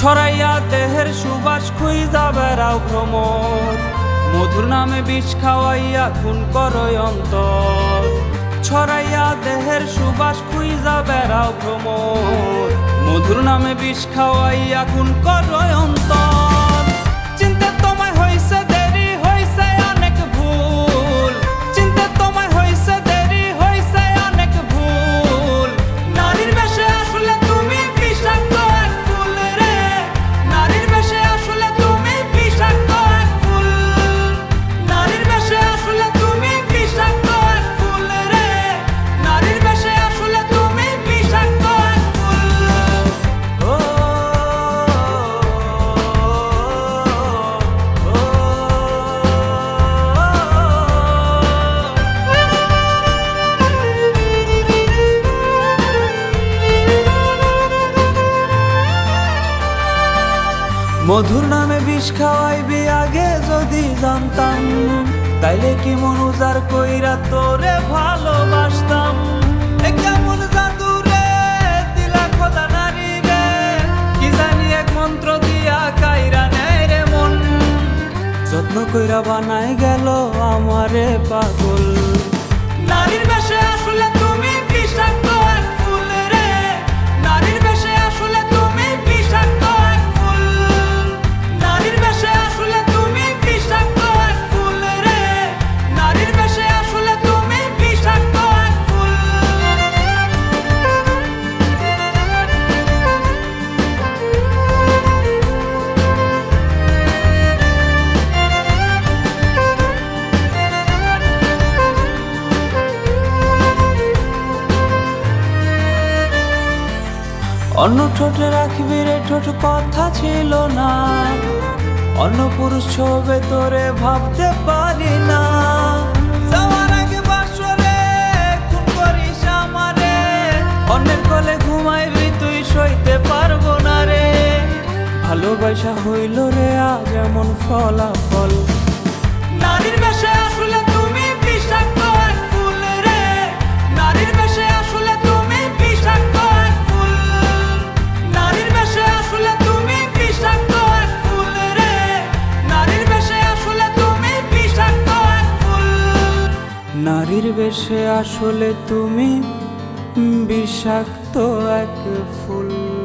ছড়াইয়া দেহের সুবাস খুইজা বেড়াও ভ্রমর। মধুর নামে বিষ খাওয়াইয়া খুন করয় অন্তর। ছড়াইয়া দেহের সুবাস খুইজা বেড়াও ভ্রমর। মধুর নামে বিষ খাওয়াইয়া খুন করয় অন্তর। মধুর নামে বিষ খাওয়াইবি আগে যদি জানতাম। তাইলে কি মন উজার কইরা তোরে ভালোবাসতাম? কেমন জাদু রে, দিলা খোদা নারী রে, কি জানি এক মন্ত্র দিয়া কাইরা নেয় রে মন। যত্ন কইরা বানাই গেল আমারে পাগল। নারীর বেশে আসলে তুমি বিষাক্ত অন্য ঠোঁটে রাখবি রে ঠোঁট, কথা ছিল না। অন্য পুরুষ ছবে তোরে ভাবতে পারি না। কোলে ঘুমাইবি তুই সইতে পারব না রে। ভালোবাসা হইল রে আজ এমন ফলাফল। নারীর বেশে নারীর বেশে আসলে তুমি বিষাক্ত এক ফুল।